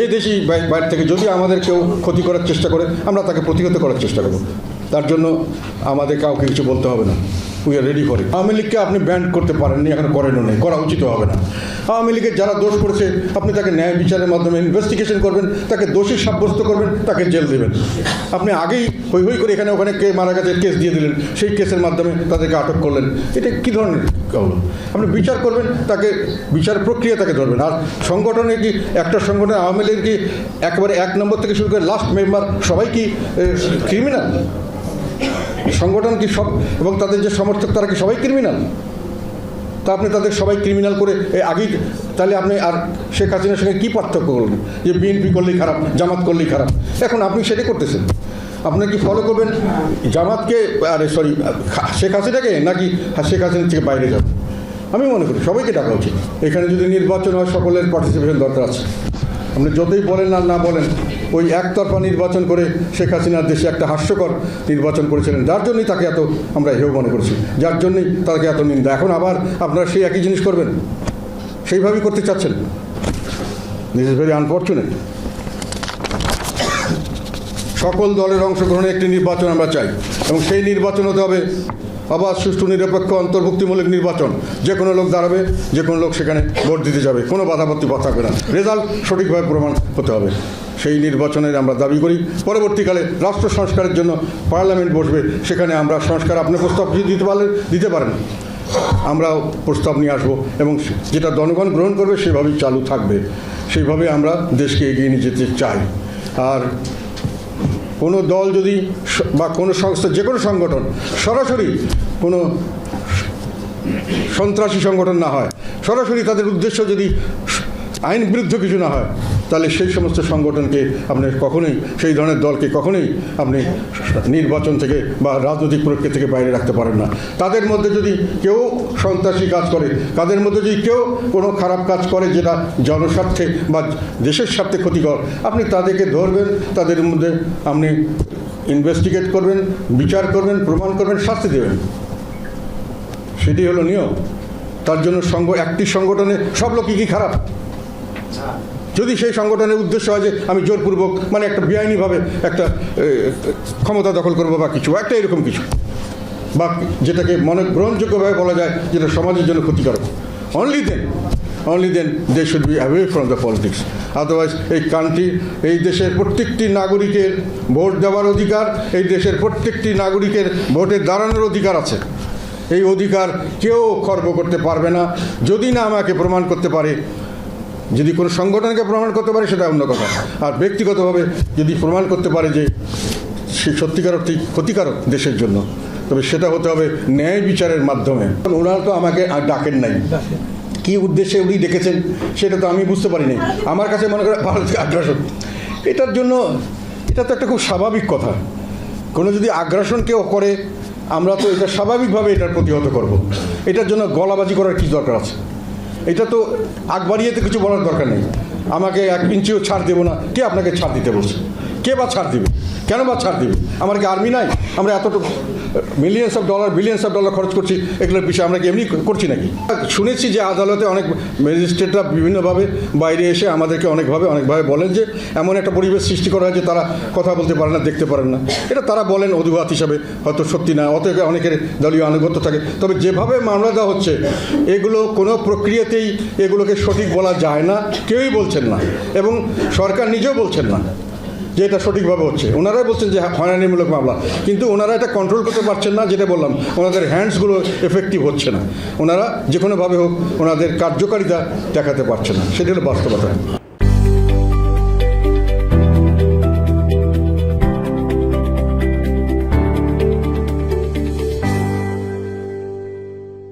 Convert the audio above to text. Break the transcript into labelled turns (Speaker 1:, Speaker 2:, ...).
Speaker 1: যে দেশি বাইরে থেকে যদি আমাদের কেউ ক্ষতি করার চেষ্টা করে, আমরা তাকে প্রতিহত করার চেষ্টা করব। তার জন্য আমাদের কাউকে কিছু বলতে হবে না। We are ready for Awami লীগকে আপনি ব্যান্ড করতে পারেননি, এখন করেনও নেই, করা উচিত হবে না। আওয়ামী লীগের যারা দোষ করেছে, আপনি তাকে ন্যায় বিচারের মাধ্যমে ইনভেস্টিগেশন করবেন, তাকে দোষী সাব্যস্ত করবেন, তাকে জেল দেবেন। আপনি আগেই হই হই করে এখানে ওখানে কে মারা গেছে, কেস দিয়ে দিলেন, সেই কেসের মাধ্যমে তাদেরকে আটক করলেন। এটা কী ধরনের হলো আপনি বিচার করবেন, তাকে বিচার প্রক্রিয়া তাকে ধরবেন। আর সংগঠনে কি, একটা সংগঠনে, আওয়ামী লীগ কি একেবারে এক নম্বর থেকে শুরু করে লাস্ট মেম্বার সবাই কি ক্রিমিনাল সংগঠন কি সব, এবং তাদের যে সমর্থক, তারা কি সবাই ক্রিমিনাল তা আপনি তাদের সবাই ক্রিমিনাল করে আগেই তাহলে আপনি আর শেখ হাসিনার সঙ্গে কী পার্থক্য করলেন? যে বিএনপি করলেই খারাপ, জামাত করলেই খারাপ। এখন আপনি সেটাই করতেছেন। আপনি কি ফলো করবেন? জামাতকে, আরে সরি শেখ হাসিনাকে নাকি শেখ হাসিনার থেকে বাইরে যাবে? আমি মনে করি সবাইকে ডাকা উচিত। এখানে যদি নির্বাচন হয়, সকলের পার্টিসিপেশন দরকার আছে। আপনি যতই বলেন আর না বলেন ওই একতরফা নির্বাচন করে শেখ হাসিনার দেশে একটা হাস্যকর নির্বাচন করেছিলেন। যার জন্যই তাকে এত আমরা হেউ মনে করছি। যার জন্যই তাকে এত নিন্দা। এখন আবার আপনারা সেই একই জিনিস করবেন। সেইভাবেই করতে চাচ্ছেন। দিস ইজ ভেরি আনফর্চুনেট সকল দলের অংশগ্রহণে একটি নির্বাচন আমরা চাই। এবং সেই নির্বাচন হতে হবে আবার সুষ্ঠু, নিরপেক্ষ, অন্তর্ভুক্তিমূলক নির্বাচন। যে কোনো লোক দাঁড়াবে, যে কোনো লোক সেখানে ভোট দিতে যাবে। কোনো বাধাপত্তি থাকবে না। রেজাল্ট সঠিকভাবে প্রমাণ হতে হবে। সেই নির্বাচনের আমরা দাবি করি। পরবর্তীকালে রাষ্ট্র সংস্কারের জন্য পার্লামেন্ট বসবে। সেখানে আমরা সংস্কার আপনি প্রস্তাব দিতে পারলেন দিতে পারেন। আমরাও প্রস্তাব নিয়ে আসব এবং যেটা জনগণ গ্রহণ করবে, সেভাবেই চালু থাকবে। সেইভাবে আমরা দেশকে এগিয়ে নিয়ে যেতে চাই। আর কোনো দল যদি বা কোনো সংস্থা, যে কোনো সংগঠন, সরাসরি কোনো সন্ত্রাসী সংগঠন না হয়, সরাসরি তাদের উদ্দেশ্য যদি আইন বিরুদ্ধ কিছু না হয় তাহলে সেই সমস্ত সংগঠনকে আপনি কখনোই, সেই ধরনের দলকে কখনোই আপনি নির্বাচন থেকে বা রাজনৈতিক প্রক্রিয়া থেকে বাইরে রাখতে পারেন না। তাদের মধ্যে যদি কেউ সন্ত্রাসী কাজ করে, তাদের মধ্যে যদি কেউ কোনো খারাপ কাজ করে যেটা জনস্বার্থে বা দেশের স্বার্থে ক্ষতিকর, আপনি তাদেরকে ধরবেন, তাদের মধ্যে আপনি ইনভেস্টিগেট করবেন, বিচার করবেন, প্রমাণ করবেন, শাস্তি দেবেন। সেটি হলো নিয়ম। তার জন্য সংঘ একটি সংগঠনে সব লোকই কি খারাপ? যদি সেই সংগঠনের উদ্দেশ্য হয় যে আমি জোরপূর্বক মানে একটা বেআইনিভাবে একটা ক্ষমতা দখল করব বা কিছু, একটা এরকম কিছু। বা যেটাকে মনে, গ্রহণযোগ্যভাবে বলা যায় যেটা সমাজের জন্য ক্ষতিকারক। Only then only then they should be away from the politics otherwise এই কান্ট্রি এই দেশের প্রত্যেকটি নাগরিকের ভোট দেওয়ার অধিকার, এই দেশের প্রত্যেকটি নাগরিকের ভোটে দাঁড়ানোর অধিকার আছে। এই অধিকার কেউ খর্ব করতে পারবে না। যদি না আমাকে প্রমাণ করতে পারে যদি কোনো সংগঠনকে প্রমাণ করতে পারে, সেটা অন্য কথা। আর ব্যক্তিগতভাবে যদি প্রমাণ করতে পারে যে সে সত্যিকার অর্থেই ক্ষতিকারক দেশের জন্য, তবে সেটা হতে হবে ন্যায় বিচারের মাধ্যমে। ওনারা তো আমাকে আর ডাকেন নাই। কী উদ্দেশ্যে উনি ডেকেছেন, সেটা তো আমি বুঝতে পারিনি। আমার কাছে মনে করে ভারতীয় আগ্রাসন। এটার জন্য, এটা তো একটা খুব স্বাভাবিক কথা। কোনো যদি আগ্রাসন কেউ করে, আমরা তো এটা স্বাভাবিকভাবে এটার প্রতিহত করব। এটার জন্য গলাবাজি করার কি দরকার আছে? এটা তো আগ বাড়িয়ে তো কিছু বলার দরকার নেই। আমাকে এক ইঞ্চিও ছাড় দেবো না। কে আপনাকে ছাড় দিতে বলছে? কে বা ছাড় দিবে? কেন বা ছাড় দিবে? আমার কি আর্মি নাই? আমরা এতটুকু millions of dollar billions of dollar খরচ করছি, এগুলোর বিষয়ে আমরা কি এমনি করছি নাকি? শুনেছি যে আদালতে অনেক ম্যাজিস্ট্রেটরা বিভিন্নভাবে বাইরে এসে আমাদেরকে অনেকভাবে অনেকভাবে বলেন যে এমন একটা পরিবেশ সৃষ্টি করা হয় যে তারা কথা বলতে পারে না, দেখতে পারেন না। এটা তারা বলেন অজুহাত হিসাবে, হয়তো সত্যি না, অতএব অনেকের দলীয় আনুগত্য থাকে। তবে যেভাবে মামলা দেওয়া হচ্ছে, এগুলো কোনো প্রক্রিয়াতেই এগুলোকে সঠিক বলা যায় না, কেউই বলছেন না। এবং সরকার নিজেও বলছেন না। যে এটা সঠিকভাবে হচ্ছে। ওনারাই বলছেন যে হয়রানিমূলক মামলা। কিন্তু ওনারা এটা কন্ট্রোল করতে পারছেন না, যেটা বললাম, ওনাদের হ্যান্ডসগুলো এফেক্টিভ হচ্ছে না। ওনারা যে কোনোভাবে হোক, ওনাদের কার্যকারিতা দেখাতে পারছে না। সেটা হলো বাস্তবতা।